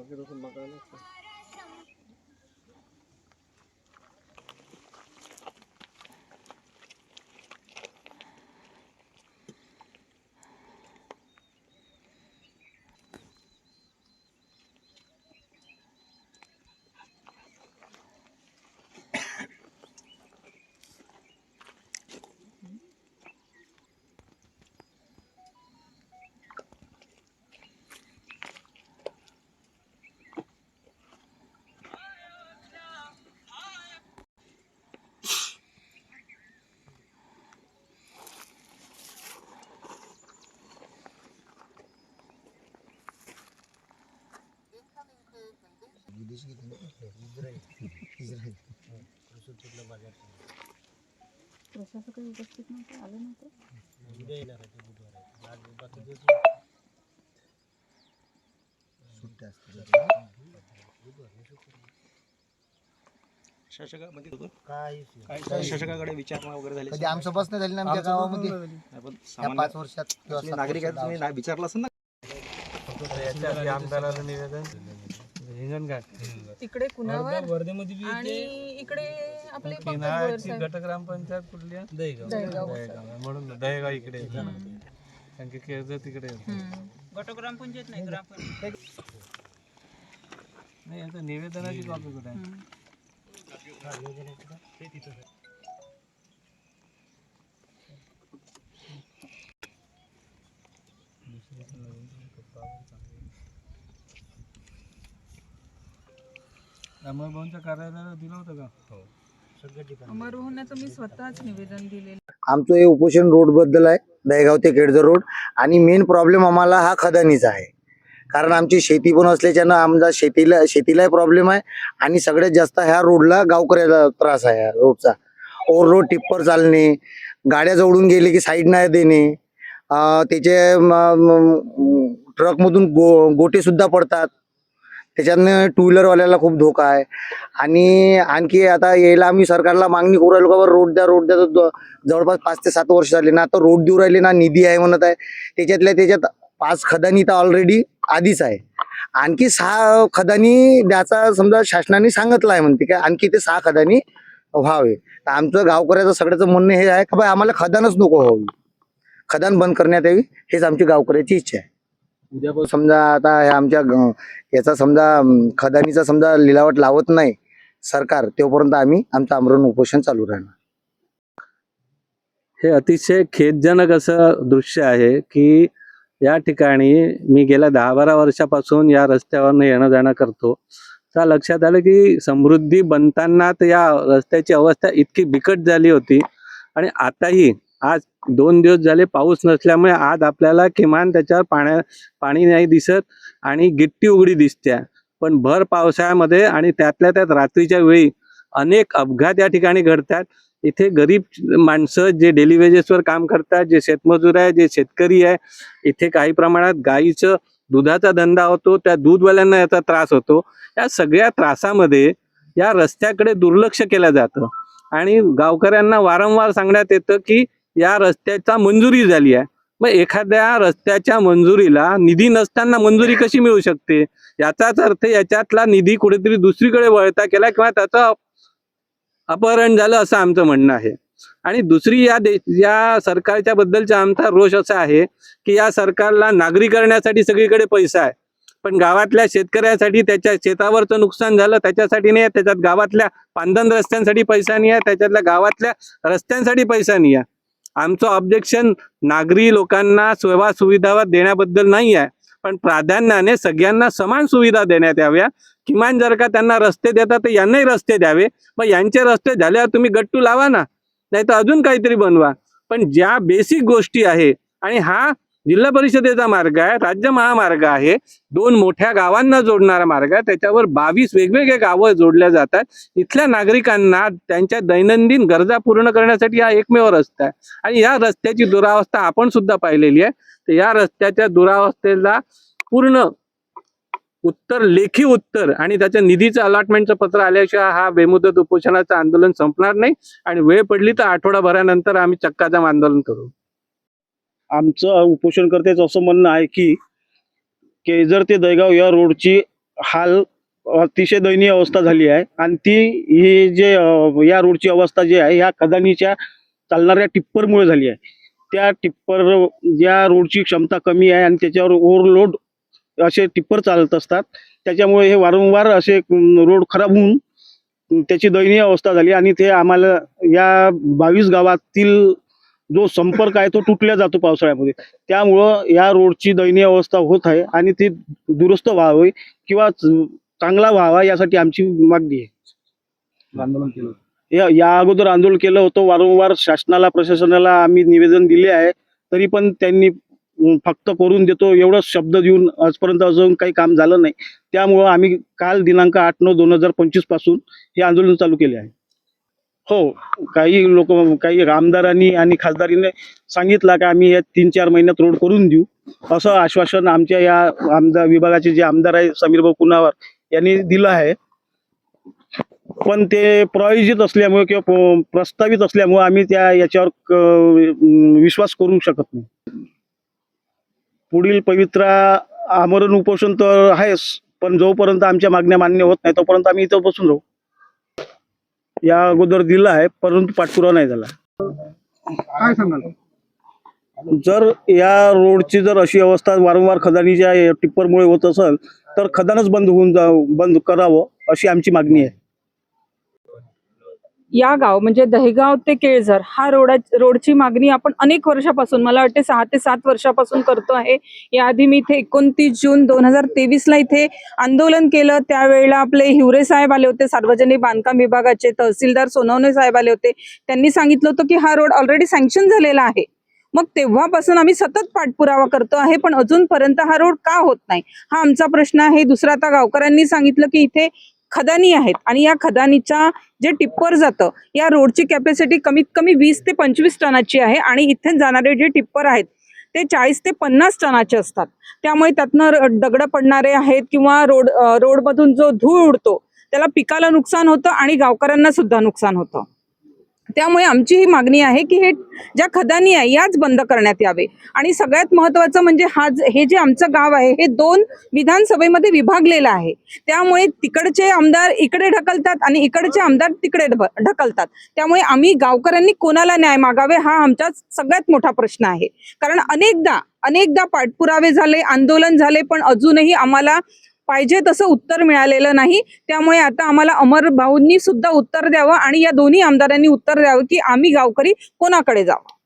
Porque no son bacanas. Pues. प्रशासक उपस्थित नव्हते आले नव्हते. शासकामध्ये काय शासकाकडे विचारणा वगैरे झाली कधी आमचं बस नाही झाली ना आमच्या गावामध्ये? नाही, पण या सामान्य पाच वर्षात किंवा तुम्ही सात नागरिक आहेत वर्षात तुम्ही ना- विचारलं असेल ना? आमदाराला निवेदन हिंगणघाट तिकडे कुणावर वर्धेमध्ये बी आणि इकडे आपले पंकज किनाळची गोयर साहेब. गट ग्रामपंचायत कुठली आहे? दहेगाव दहेगाव. दहेगाव आहे. म्हणून दहेगाव इकडे येतं. कारण की केळझर तिकडे येतं. हम्म. नाही आता निवेदनाची कॉपी कुठे आहे हम्म. अमरभाऊंच्या कार्यालयाला दिलं होतं का? हो. अमर होण्याचं मी स्वतःच निवेदन दिलेलं आमचं हे उपोषण रोडबद्दल आहे दहेगाव ते केडझर रोड. आणि मेन प्रॉब्लेम आम्हाला हा खदानीचा आहे. कारण आमची शेती पण असल्याच्यानं आमचा शेतीला शेतीलाही प्रॉब्लेम आहे. आणि सगळ्यात जास्त ह्या रोडला गावकऱ्याला त्रास आहे या रोडचा. ओव्हर रोड टिप्पर चालणे गाड्या जवळून गेले की साईड नाही देणे. त्याचे ट्रकमधून गो गोटे सुद्धा पडतात. त्याच्यानं टू व्हीलरवाल्याला खूप धोका आहे. आणि आणखी आता यायला आम्ही सरकारला मागणी करू राहिलो का बरं रोड द्या रोड द्या. तर जवळपास पाच ते सात वर्ष झाले ना आता रोड देऊ राहिले ना निधी आहे म्हणत आहे. त्याच्यातल्या त्याच्यात पाच खदानी तर ऑलरेडी आधीच आहे. आणखी सहा खदानी द्याचा समजा शासनाने सांगितलं आहे म्हणते काय आणखी ते सहा खदानी व्हावे. तर आमचं गावकऱ्याचं सगळ्याचं म्हणणं हे आहे का बाई आम्हाला खदानच नको व्हावी. खदान बंद करण्यात यावी हेच आमची गावकऱ्याची इच्छा आहे. उद्यापासून? समजा आता हे आमच्या ग- याचा समजा खदानीचा समजा लिलावट लावत नाही सरकार तोपर्यंत आम्ही आमचं आमरण उपोषण चालू राहणार. हे अतिशय खेदजनक असं दृश्य आहे की या ठिकाणी मी गेल्या दहा बारा वर्षापासून या रस्त्यावरनं येणं जाणं करतो. तर लक्षात आलं की समृद्धी बनताना तर या रस्त्याची अवस्था इतकी बिकट झाली होती आणि आताही आज दोन दिवस झाले पाऊस नसल्यामुळे आज आपल्याला किमान त्याच्यावर पाण्या पाणी नाही दिसत आणि गिट्टी उघडी दिसते पण भर पावसाळ्यामध्ये आणि त्यातल्या त्यात रात्रीच्या वेळी अनेक अपघात या ठिकाणी घडतात. इथे गरीब माणसं जे डेली वेजेसवर काम करतात जे शेतमजूर आहे जे शेतकरी आहे इथे काही प्रमाणात गाईचं दुधाचा धंदा होतो त्या दूधवाल्यांना याचा त्रास होतो. या सगळ्या त्रासामध्ये या रस्त्याकडे दुर्लक्ष केलं जातं. आणि गावकऱ्यांना वारंवार सांगण्यात येतं की या रस्त्याचा मंजुरी झाली आहे. मग एखाद्या रस्त्याच्या मंजुरीला निधी नसताना मंजुरी कशी मिळू शकते? याचाच अर्थ याच्यातला निधी कुठेतरी दुसरीकडे वळता केला किंवा त्याचा अपहरण झालं असं आमचं म्हणणं आहे. आणि दुसरी या देश या सरकारच्या बद्दलचा आमचा रोष असा आहे की या सरकारला नागरीकरणासाठी सगळीकडे पैसा आहे. पण गावातल्या शेतकऱ्यासाठी त्याच्या शेतावरचं नुकसान झालं त्याच्यासाठी नाही आहे. त्याच्यात गावातल्या पांदन रस्त्यांसाठी पैसा नाही आहे. त्याच्यातल्या गावातल्या रस्त्यांसाठी पैसा नाही आहे. आमचं ऑब्जेक्शन नागरी लोकांना सेवा सुविधा देण्याबद्दल नाही आहे. पण प्राधान्याने सगळ्यांना समान सुविधा देण्यात याव्या. किमान जर का त्यांना रस्ते देतात तर यांनाही रस्ते द्यावे. मग यांचे रस्ते झाल्यावर तुम्ही गट्टू लावा ना. नाही तर अजून काहीतरी बनवा. पण ज्या बेसिक गोष्टी आहे आणि हा जिल्हा परिषदेचा मार्ग आहे राज्य महामार्ग आहे. दोन मोठ्या गावांना जोडणारा मार्ग आहे. त्याच्यावर बावीस वेगवेगळे गावं जोडल्या जातात इथल्या नागरिकांना त्यांच्या दैनंदिन गरजा पूर्ण करण्यासाठी हा एकमेव रस्ता आहे. आणि या रस्त्याची दुरावस्था आपण सुद्धा पाहिलेली आहे. तर या रस्त्याच्या दुरावस्थेला पूर्ण उत्तर लेखी उत्तर आणि त्याच्या निधीचं अलॉटमेंटचं पत्र आल्याशिवाय हा बेमुदत उपोषणाचं आंदोलन संपणार नाही. आणि वेळ पडली तर आठवडाभरानंतर आम्ही चक्काजाम आंदोलन करू. आमचं उपोषणकर्त्याचं असं म्हणणं आहे की केळझर ते दहेगाव या रोडची हाल अतिशय दयनीय अवस्था झाली आहे. आणि ती ही जे या रोडची अवस्था जी आहे ह्या खदानीच्या चालणाऱ्या टिप्परमुळे झाली आहे. त्या टिप्पर या रोडची क्षमता कमी आहे आणि त्याच्यावर ओव्हरलोड असे टिप्पर चालत असतात. त्याच्यामुळे हे वारंवार असे रोड खराब होऊन त्याची दयनीय अवस्था झाली आणि ते आम्हाला या बावीस गावातील जो संपर्क आहे तो तुटल्या जातो पावसाळ्यामध्ये. त्यामुळं या रोडची दयनीय अवस्था होत आहे आणि ती दुरुस्त व्हावी किंवा चांगला व्हावा यासाठी आमची मागणी आहे. आंदोलन केलं. या या अगोदर आंदोलन केलं होतं. वारंवार शासनाला प्रशासनाला आम्ही निवेदन दिले आहे. तरी पण त्यांनी फक्त करून देतो एवढंच शब्द देऊन आजपर्यंत अजून काही काम झालं नाही. त्यामुळं आम्ही काल दिनांक आठ नऊ दोन हजार पंचवीसपासून हे आंदोलन चालू केले आहे. हो काही लोक काही आमदारांनी आणि खासदारीने सांगितलं की आम्ही या तीन चार महिन्यात रोड करून देऊ. असं आश्वासन आमच्या या आमदार विभागाचे जे आमदार आहे समीर भाऊ यांनी दिलं आहे. पण ते प्रायोजित असल्यामुळे किंवा प्रस्तावित असल्यामुळे आम्ही त्या याच्यावर विश्वास करू शकत नाही. पुढील पवित्रा आमरण उपोषण तर आहेच पण जोपर्यंत आमच्या मागण्या मान्य होत नाही तोपर्यंत आम्ही इथं बसून राहू. या अगोदर दिलं आहे परंतु पाठपुरावा नाही झाला. काय सांगाल? जर या रोडची जर अशी अवस्था वारंवार खदानीच्या टिप्परमुळे होत असेल तर खदानच बंद होऊन जा बंद करावं अशी आमची मागणी आहे. या गाव म्हणजे दहेगाव ते केळझर हा रोडा रोडची मागणी आपण अनेक वर्षापासून मला वाटते सहा ते सात वर्षापासून करतो आहे. याआधी मी इथे एकोणतीस जून दोन हजार तेवीसला इथे आंदोलन केलं. त्यावेळेला आपले हिवरे साहेब आले होते सार्वजनिक बांधकाम विभागाचे तहसीलदार सोनवणे साहेब आले होते. त्यांनी सांगितलं होतं की हा रोड ऑलरेडी सँक्शन झालेला आहे. मग तेव्हापासून आम्ही सतत पाठपुरावा करतो आहे पण अजूनपर्यंत हा रोड का होत नाही? हा आमचा प्रश्न आहे. दुसरा आता गावकऱ्यांनी सांगितलं की इथे खदानी आहेत. आणि या खदानीच्या जे टिप्पर जातं या रोडची कॅपॅसिटी कमीत कमी वीस ते पंचवीस टनाची आहे आणि इथे जाणारे जे टिप्पर आहेत ते चाळीस ते पन्नास टनाचे असतात. त्यामुळे त्यातनं दगडं पडणारे आहेत किंवा रोड रोडमधून जो धूळ उडतो त्याला पिकाला नुकसान होतं आणि गावकऱ्यांना सुद्धा नुकसान होतं. त्यामुळे आमची ही मागणी आहे की हे ज्या खदानी आहे याच बंद करण्यात यावे. आणि सगळ्यात महत्वाचं म्हणजे हा हे जे आमचं गाव आहे हे दोन विधानसभेमध्ये विभागलेलं आहे. त्यामुळे तिकडचे आमदार इकडे ढकलतात आणि इकडचे आमदार तिकडे ढकलतात. त्यामुळे आम्ही गावकऱ्यांनी कोणाला न्याय मागावे हा आमचा सगळ्यात मोठा प्रश्न आहे. कारण अनेकदा अनेकदा पाठपुरावे झाले आंदोलन झाले पण अजूनही आम्हाला पाहिजे तसं उत्तर मिळालेलं नाही. त्यामुळे आता आम्हाला अमर भाऊंनी सुद्धा उत्तर द्यावं आणि या दोन्ही आमदारांनी उत्तर द्यावं की आम्ही गावकरी कोणाकडे जावं?